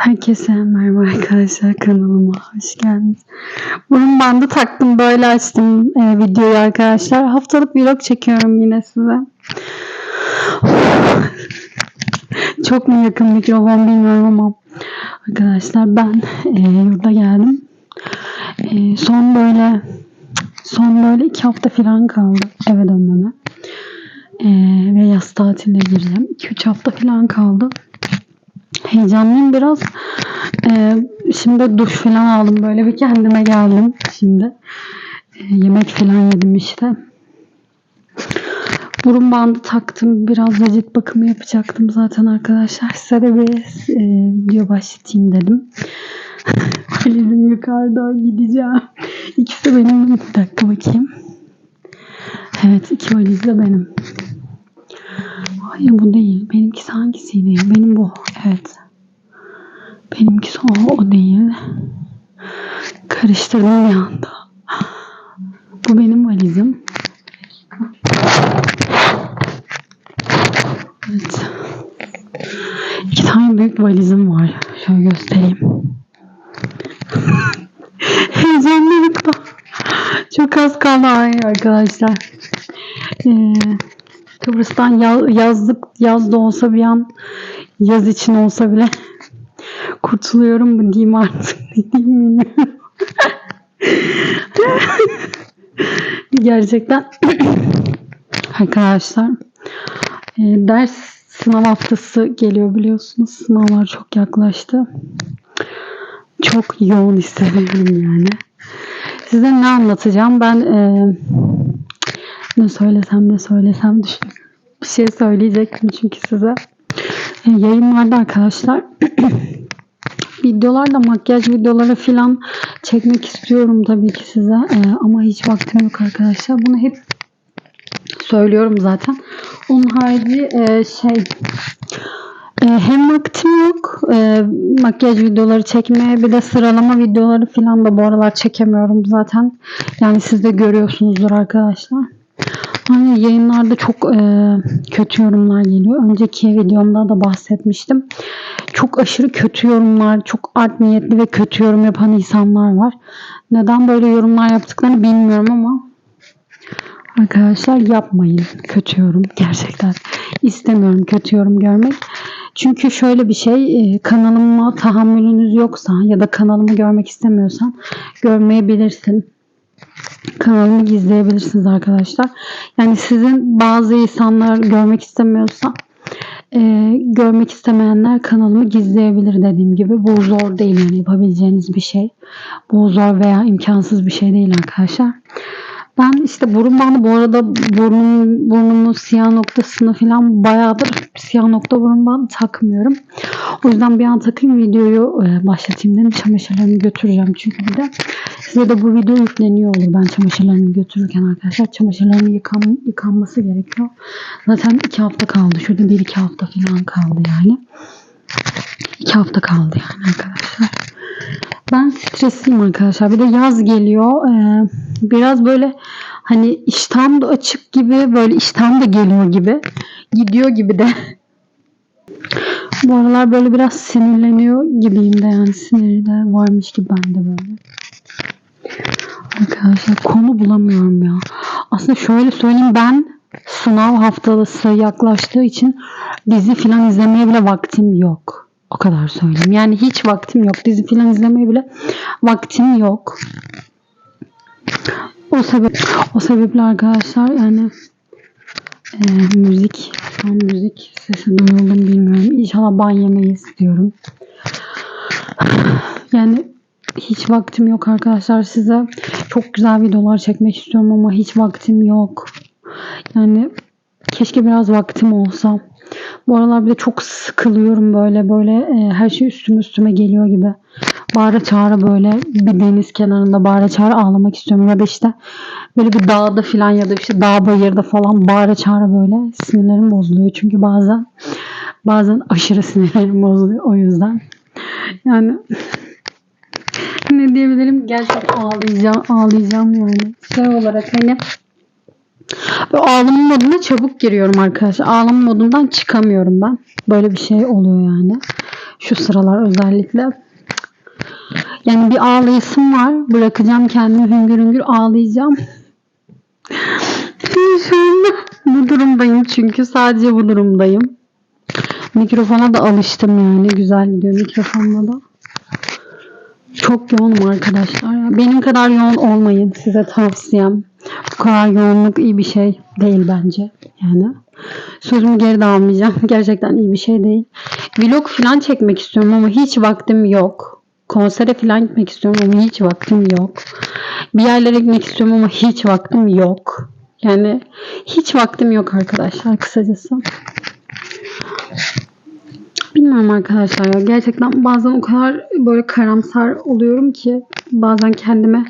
Herkese merhaba arkadaşlar kanalıma hoş geldiniz. Burun bandı taktım böyle açtım e, videoyu arkadaşlar. Haftalık vlog çekiyorum yine size. Çok mu yakın mikrofon bilmiyorum ama arkadaşlar ben e, yurda geldim. E, son böyle son böyle iki hafta falan kaldı eve dönmeme. E, ve yaz tatiline gireceğim. 2-3 hafta falan kaldı. Heyecanlıyım biraz. Ee, şimdi duş falan aldım böyle bir kendime geldim şimdi. Ee, yemek falan yedim işte. Burun bandı taktım. Biraz da bakımı yapacaktım zaten arkadaşlar. Size de bir e, video başlatayım dedim. Valizim yukarıda gideceğim. İkisi benim. Bir dakika bakayım. Evet iki valiz de benim. Hayır bu değil. Benimkisi hangisiydi? Benim bu. Evet. Benimkisi o, o değil. Karıştırdım bir anda. Bu benim valizim. Evet. İki tane büyük valizim var. Şöyle göstereyim. Heyecanlılıkla. Çok az kaldı ay arkadaşlar. Ee, Kıbrıs'tan ya- yazlık yaz da olsa bir an yaz için olsa bile kurtuluyorum mu diyeyim artık ne diyeyim bilmiyorum. Gerçekten arkadaşlar e, ders sınav haftası geliyor biliyorsunuz. Sınavlar çok yaklaştı. Çok yoğun hissediyorum yani. Size ne anlatacağım? Ben e, ne söylesem ne söylesem düşün. Bir şey söyleyecektim çünkü size. E, yayınlarda arkadaşlar videolarda makyaj videoları falan çekmek istiyorum tabii ki size. E, ama hiç vaktim yok arkadaşlar. Bunu hep söylüyorum zaten. Onun harici e, şey e, hem vaktim yok e, makyaj videoları çekmeye bir de sıralama videoları falan da bu aralar çekemiyorum zaten. Yani siz de görüyorsunuzdur arkadaşlar. Hani yayınlarda çok e, kötü yorumlar geliyor. Önceki videomda da bahsetmiştim. Çok aşırı kötü yorumlar, çok art niyetli ve kötü yorum yapan insanlar var. Neden böyle yorumlar yaptıklarını bilmiyorum ama arkadaşlar yapmayın kötü yorum gerçekten. istemiyorum kötü yorum görmek. Çünkü şöyle bir şey e, kanalıma tahammülünüz yoksa ya da kanalımı görmek istemiyorsan görmeyebilirsin kanalımı gizleyebilirsiniz arkadaşlar. Yani sizin bazı insanlar görmek istemiyorsa e, görmek istemeyenler kanalımı gizleyebilir dediğim gibi. Bu zor değil yani yapabileceğiniz bir şey. Bu zor veya imkansız bir şey değil arkadaşlar. Ben işte burun bandı bu arada burnum, burnumun siyah noktasını falan bayağıdır siyah nokta burun bandı takmıyorum. O yüzden bir an takayım videoyu e, başlatayım dedim. Çamaşırlarımı götüreceğim çünkü bir de size de bu video yükleniyor olur ben çamaşırlarımı götürürken arkadaşlar. Çamaşırlarımın yıkan, yıkanması gerekiyor. Zaten iki hafta kaldı. Şurada bir iki hafta falan kaldı yani. İki hafta kaldı yani arkadaşlar. Ben stresliyim arkadaşlar. Bir de yaz geliyor. Ee, biraz böyle hani iştahım da açık gibi böyle iştahım da geliyor gibi. Gidiyor gibi de. Bu aralar böyle biraz sinirleniyor gibiyim de yani siniri de varmış gibi bende böyle. Arkadaşlar konu bulamıyorum ya. Aslında şöyle söyleyeyim ben sınav haftalısı yaklaştığı için dizi falan izlemeye bile vaktim yok. O kadar söyleyeyim. Yani hiç vaktim yok. Dizi falan izlemeye bile vaktim yok. O sebep o sebeple arkadaşlar yani e, müzik an müzik sesi duyuldu bilmiyorum. İnşallah ban yemeyiz diyorum. Yani hiç vaktim yok arkadaşlar size. Çok güzel videolar çekmek istiyorum ama hiç vaktim yok. Yani keşke biraz vaktim olsa. Bu aralar bir de çok sıkılıyorum böyle böyle e, her şey üstüme üstüme geliyor gibi. Bağıra çağıra böyle bir deniz kenarında bağıra çağıra ağlamak istiyorum. Ya da işte böyle bir dağda falan ya da işte dağ bayırda falan bağıra çağıra böyle sinirlerim bozuluyor. Çünkü bazen bazen aşırı sinirlerim bozuluyor o yüzden. Yani ne diyebilirim? Gerçekten ağlayacağım, ağlayacağım yani. Şey olarak hani Böyle ağlama moduna çabuk giriyorum arkadaşlar. Ağlama modundan çıkamıyorum ben. Böyle bir şey oluyor yani. Şu sıralar özellikle. Yani bir ağlayışım var. Bırakacağım kendimi hüngür hüngür ağlayacağım. Şu anda bu durumdayım çünkü sadece bu durumdayım. Mikrofona da alıştım yani. Güzel gidiyor mikrofonla da. Çok yoğunum arkadaşlar. Benim kadar yoğun olmayın. Size tavsiyem. Bu kadar yoğunluk iyi bir şey değil bence. Yani sözümü geri de almayacağım. Gerçekten iyi bir şey değil. Vlog falan çekmek istiyorum ama hiç vaktim yok. Konsere falan gitmek istiyorum ama hiç vaktim yok. Bir yerlere gitmek istiyorum ama hiç vaktim yok. Yani hiç vaktim yok arkadaşlar kısacası. Bilmiyorum arkadaşlar ya gerçekten bazen o kadar böyle karamsar oluyorum ki bazen kendime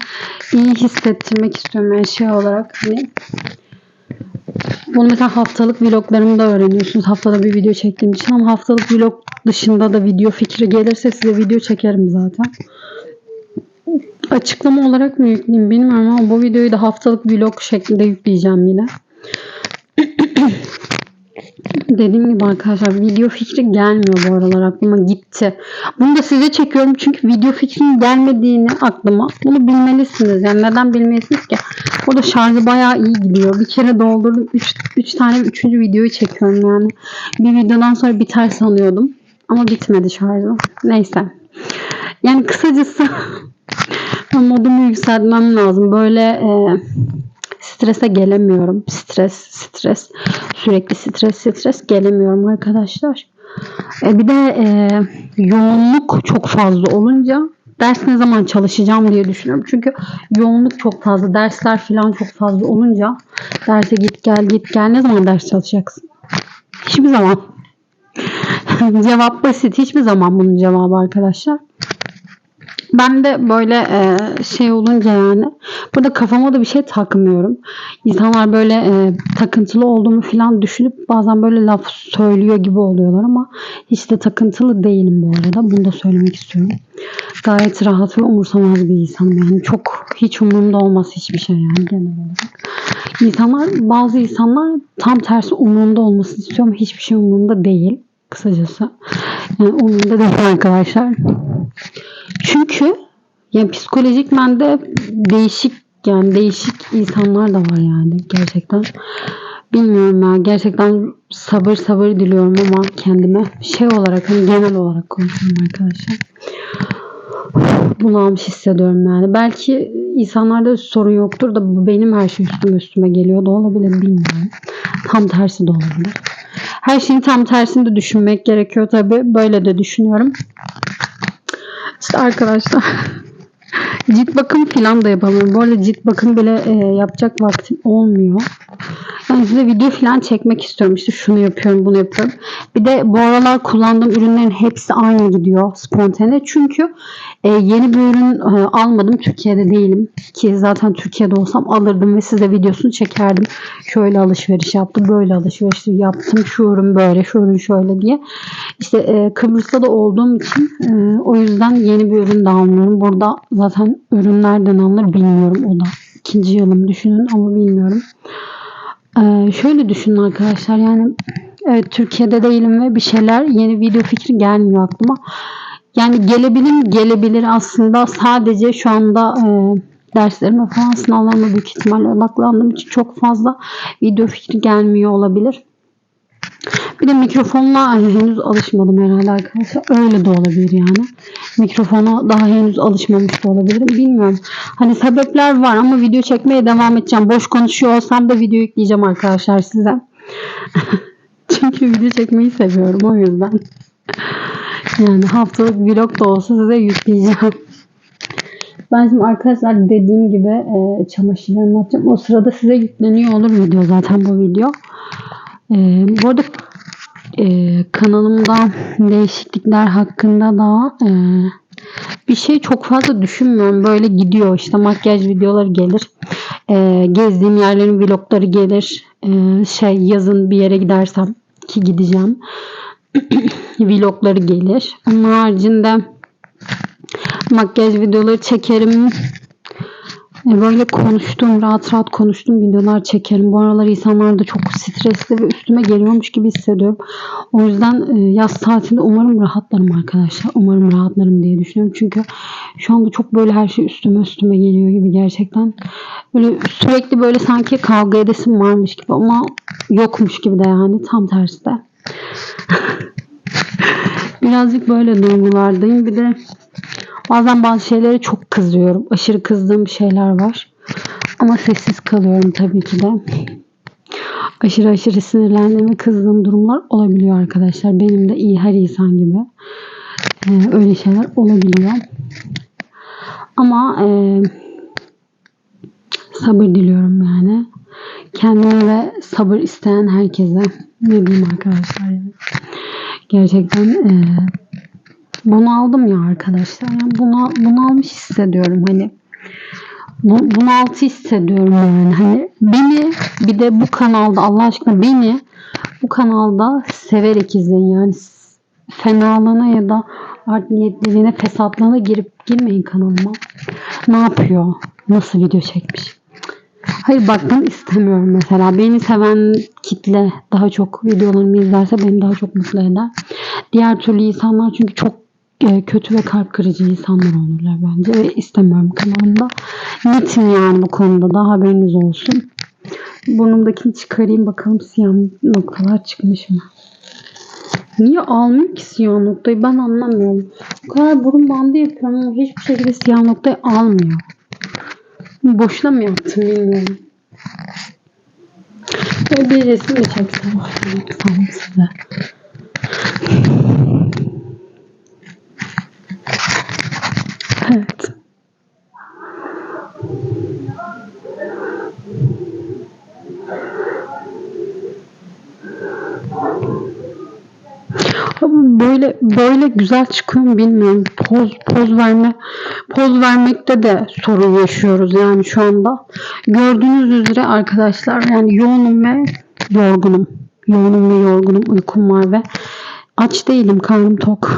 iyi hissettirmek istiyorum yani şey olarak hani bunu mesela haftalık vloglarımda öğreniyorsunuz. Haftada bir video çektiğim için ama haftalık vlog dışında da video fikri gelirse size video çekerim zaten. Açıklama olarak mı yükleyeyim bilmiyorum ama bu videoyu da haftalık vlog şeklinde yükleyeceğim yine. Dediğim gibi arkadaşlar video fikri gelmiyor bu aralar aklıma gitti. Bunu da size çekiyorum çünkü video fikrinin gelmediğini aklıma. Bunu bilmelisiniz. Yani neden bilmelisiniz ki? Burada şarjı bayağı iyi gidiyor. Bir kere doldurdum. 3 tane 3. videoyu çekiyorum yani. Bir videodan sonra biter sanıyordum. Ama bitmedi şarjı. Neyse. Yani kısacası modumu yükseltmem lazım. Böyle e, strese gelemiyorum. Stres, stres. Sürekli stres, stres gelemiyorum arkadaşlar. E, bir de e, yoğunluk çok fazla olunca ders ne zaman çalışacağım diye düşünüyorum. Çünkü yoğunluk çok fazla. Dersler falan çok fazla olunca derse git gel git gel ne zaman ders çalışacaksın? Hiçbir zaman. Cevap basit. Hiçbir zaman bunun cevabı arkadaşlar. Ben de böyle e, şey olunca yani burada kafama da bir şey takmıyorum. İnsanlar böyle e, takıntılı olduğumu falan düşünüp bazen böyle laf söylüyor gibi oluyorlar ama hiç de takıntılı değilim bu arada. Bunu da söylemek istiyorum. Gayet rahat ve umursamaz bir insanım yani. Çok hiç umurumda olmaz hiçbir şey yani genel olarak. İnsanlar bazı insanlar tam tersi umurumda olmasını istiyor ama hiçbir şey umurumda değil. Kısacası. Yani umurumda değil arkadaşlar. Çünkü yani psikolojik bende değişik yani değişik insanlar da var yani gerçekten. Bilmiyorum ya gerçekten sabır sabır diliyorum ama kendime şey olarak hani genel olarak konuşuyorum arkadaşlar. Bunalmış hissediyorum yani. Belki insanlarda sorun yoktur da benim her şey üstüme üstüme geliyor da olabilir bilmiyorum. Tam tersi de olabilir. Her şeyin tam tersini de düşünmek gerekiyor tabi. Böyle de düşünüyorum. İşte arkadaşlar cilt bakım falan da yapamıyorum. Bu arada cilt bakım bile e, yapacak vaktim olmuyor. Size video falan çekmek istiyorum. İşte şunu yapıyorum, bunu yapıyorum. Bir de bu aralar kullandığım ürünlerin hepsi aynı gidiyor spontane. Çünkü e, yeni bir ürün e, almadım. Türkiye'de değilim. Ki zaten Türkiye'de olsam alırdım ve size videosunu çekerdim. Şöyle alışveriş yaptım, böyle alışveriş yaptım. Şu ürün böyle, şu ürün şöyle diye. İşte e, Kıbrıs'ta da olduğum için e, o yüzden yeni bir ürün de almıyorum. Burada zaten ürün nereden alınır bilmiyorum o da. İkinci yılım düşünün ama bilmiyorum. Ee, şöyle düşünün arkadaşlar yani evet Türkiye'de değilim ve bir şeyler yeni video fikri gelmiyor aklıma. Yani gelebilir gelebilir aslında sadece şu anda e, derslerime falan sınavlarıma büyük ihtimalle odaklandığım için çok fazla video fikri gelmiyor olabilir. Bir de mikrofonla henüz alışmadım herhalde arkadaşlar. Öyle de olabilir yani. Mikrofona daha henüz alışmamış da olabilirim. Bilmiyorum. Hani sebepler var ama video çekmeye devam edeceğim. Boş konuşuyor olsam da video yükleyeceğim arkadaşlar size. Çünkü video çekmeyi seviyorum o yüzden. Yani haftalık vlog da olsa size yükleyeceğim. Ben şimdi arkadaşlar dediğim gibi e, çamaşırlarımı atacağım. O sırada size yükleniyor olur video zaten bu video. E, bu arada e, kanalımda değişiklikler hakkında da e, bir şey çok fazla düşünmüyorum. Böyle gidiyor işte makyaj videoları gelir. E, gezdiğim yerlerin vlogları gelir. E, şey yazın bir yere gidersem ki gideceğim. vlogları gelir. Onun haricinde makyaj videoları çekerim. Böyle konuştuğum, rahat rahat konuştuğum videolar çekerim. Bu aralar insanlar da çok stresli ve üstüme geliyormuş gibi hissediyorum. O yüzden e, yaz tatilinde umarım rahatlarım arkadaşlar. Umarım rahatlarım diye düşünüyorum. Çünkü şu anda çok böyle her şey üstüme üstüme geliyor gibi gerçekten. Böyle sürekli böyle sanki kavga edesim varmış gibi ama yokmuş gibi de yani tam tersi de. Birazcık böyle duygulardayım. Bir de bazen bazı şeylere çok kızıyorum. Aşırı kızdığım şeyler var. Ama sessiz kalıyorum tabii ki de. Aşırı aşırı sinirlendiğim ve kızdığım durumlar olabiliyor arkadaşlar. Benim de iyi her insan gibi. Ee, öyle şeyler olabiliyor. Ama e, sabır diliyorum yani. Kendime ve sabır isteyen herkese. Ne diyeyim arkadaşlar yani. Gerçekten e, bunu aldım ya arkadaşlar. Yani buna, bunu almış hissediyorum hani. Bu, bunaltı hissediyorum yani. Hani beni bir de bu kanalda Allah aşkına beni bu kanalda severek izleyin. Yani fenalığına ya da art niyetliliğine, fesatlığına girip girmeyin kanalıma. Ne yapıyor? Nasıl video çekmiş? Hayır bakmak istemiyorum mesela. Beni seven kitle daha çok videolarımı izlerse beni daha çok mutlu eder. Diğer türlü insanlar çünkü çok e, kötü ve kalp kırıcı insanlar olurlar bence ve istemiyorum kanalımda. Netim yani bu konuda da haberiniz olsun. Burnumdakini çıkarayım bakalım siyah noktalar çıkmış mı? Niye almıyor ki siyah noktayı ben anlamıyorum. Bu kadar burun bandı yapıyorum ama hiçbir şekilde siyah noktayı almıyor. Boşuna mı yaptım bilmiyorum. Böyle bir resim de çeksem. Sanırım size. Evet. Böyle böyle güzel çıkıyor mu bilmiyorum. Poz poz verme poz vermekte de sorun yaşıyoruz yani şu anda. Gördüğünüz üzere arkadaşlar yani yoğunum ve yorgunum. Yoğunum ve yorgunum. Uykum var ve aç değilim. Karnım tok.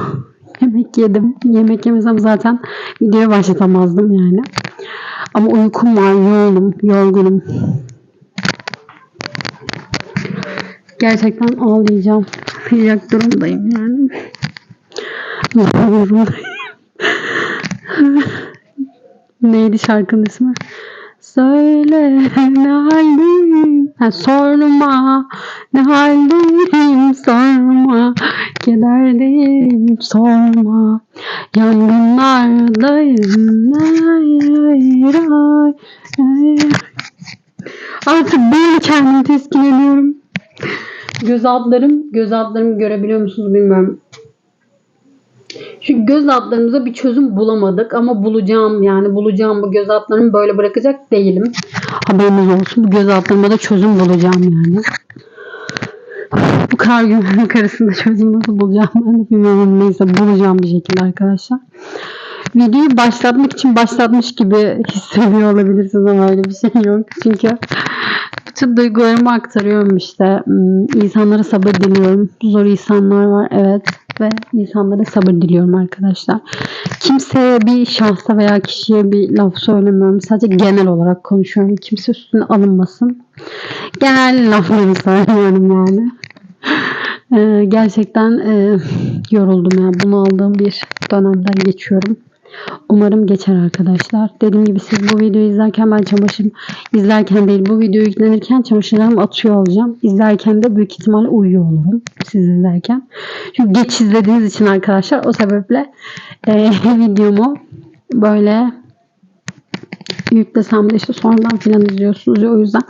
Yemek yedim. Yemek yemesem zaten videoya başlatamazdım yani. Ama uykum var. Yoğunum. Yorgunum. Gerçekten ağlayacağım. Kıyacak durumdayım yani. Zor. Neydi şarkının ismi? Söyle ne haldeyim ha, sorma ne haldeyim sorma kederdeyim sorma. Yangınlardayım ay, ay, artık böyle kendimi teskin ediyorum. Göz altlarım göz altlarımı görebiliyor musunuz bilmiyorum. Şu göz altlarımıza bir çözüm bulamadık ama bulacağım yani. Bulacağım bu göz altlarımı böyle bırakacak değilim. Haberiniz olsun bu göz altlarıma da çözüm bulacağım yani. Bu kadar güvenlik arasında çözüm nasıl bulacağım ben de bilmiyorum. Neyse bulacağım bir şekilde arkadaşlar. Videoyu başlatmak için başlatmış gibi hissediyor olabilirsiniz ama öyle bir şey yok. Çünkü bütün duygularımı aktarıyorum işte. Hmm, İnsanlara sabır diliyorum. Zor insanlar var evet ve insanlara sabır diliyorum arkadaşlar. Kimseye bir şahsa veya kişiye bir laf söylemiyorum. Sadece genel olarak konuşuyorum. Kimse üstüne alınmasın. Genel lafları söylüyorum yani. Ee, gerçekten e, yoruldum ya. Bunu aldığım bir dönemden geçiyorum. Umarım geçer arkadaşlar. Dediğim gibi siz bu videoyu izlerken ben çamaşır izlerken değil bu video yüklenirken çamaşırlarımı atıyor olacağım. İzlerken de büyük ihtimalle uyuyor olurum siz izlerken. Çünkü geç izlediğiniz için arkadaşlar o sebeple e, videomu böyle yüklesem de işte sonradan filan izliyorsunuz ya o yüzden.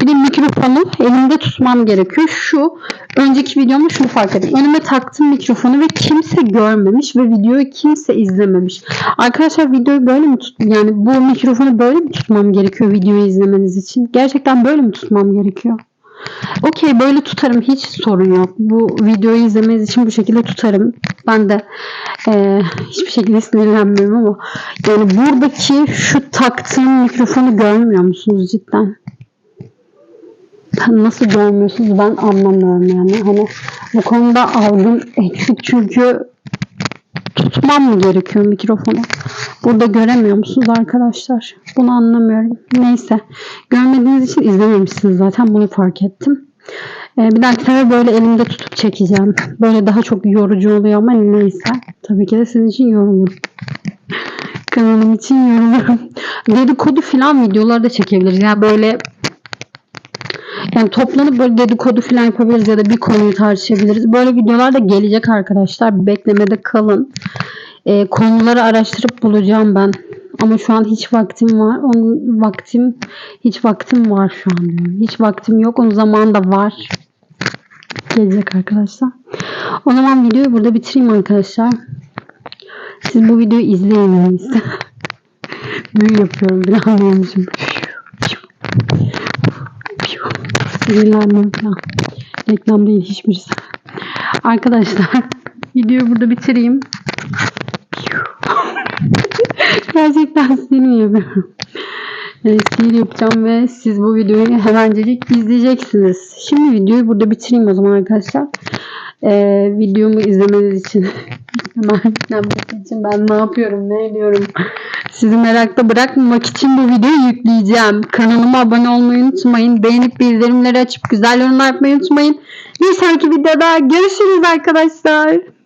Bir de mikrofonu elimde tutmam gerekiyor. Şu önceki videomda şunu fark ettim. Önüme taktım mikrofonu ve kimse görmemiş ve videoyu kimse izlememiş. Arkadaşlar videoyu böyle mi tut yani bu mikrofonu böyle mi tutmam gerekiyor videoyu izlemeniz için? Gerçekten böyle mi tutmam gerekiyor? Okey böyle tutarım hiç sorun yok. Bu videoyu izlemeniz için bu şekilde tutarım. Ben de e, hiçbir şekilde sinirlenmiyorum ama yani buradaki şu taktığım mikrofonu görmüyor musunuz cidden? Nasıl görmüyorsunuz ben anlamıyorum yani. Hani bu konuda algım eksik çünkü tutmam mı gerekiyor mikrofonu? Burada göremiyor musunuz arkadaşlar? Bunu anlamıyorum. Neyse. Görmediğiniz için izlememişsiniz zaten. Bunu fark ettim. Ee, bir dahaki sefer böyle elimde tutup çekeceğim. Böyle daha çok yorucu oluyor ama neyse. Tabii ki de sizin için yorulurum. Kanalım için yorulurum. Dedikodu falan videolar da çekebiliriz. Yani böyle yani toplanıp böyle dedikodu falan yapabiliriz ya da bir konuyu tartışabiliriz. Böyle videolar da gelecek arkadaşlar. Beklemede kalın. Ee, konuları araştırıp bulacağım ben. Ama şu an hiç vaktim var. Onun vaktim hiç vaktim var şu an. Hiç vaktim yok. Onun zamanı da var. Gelecek arkadaşlar. O zaman videoyu burada bitireyim arkadaşlar. Siz bu videoyu izleyin. Büyü yapıyorum bir anlıyormuşum. Sinirlendim falan. Reklam değil hiçbirisi. Arkadaşlar videoyu burada bitireyim. Gerçekten sinir yapıyorum. Sihir yapacağım ve siz bu videoyu hemencecik izleyeceksiniz. Şimdi videoyu burada bitireyim o zaman arkadaşlar. Ee, videomu izlemeniz için hemen için ben ne yapıyorum ne ediyorum sizi merakta bırakmamak için bu videoyu yükleyeceğim. Kanalıma abone olmayı unutmayın. Beğenip bildirimleri açıp güzel yorumlar yapmayı unutmayın. Bir sonraki videoda görüşürüz arkadaşlar.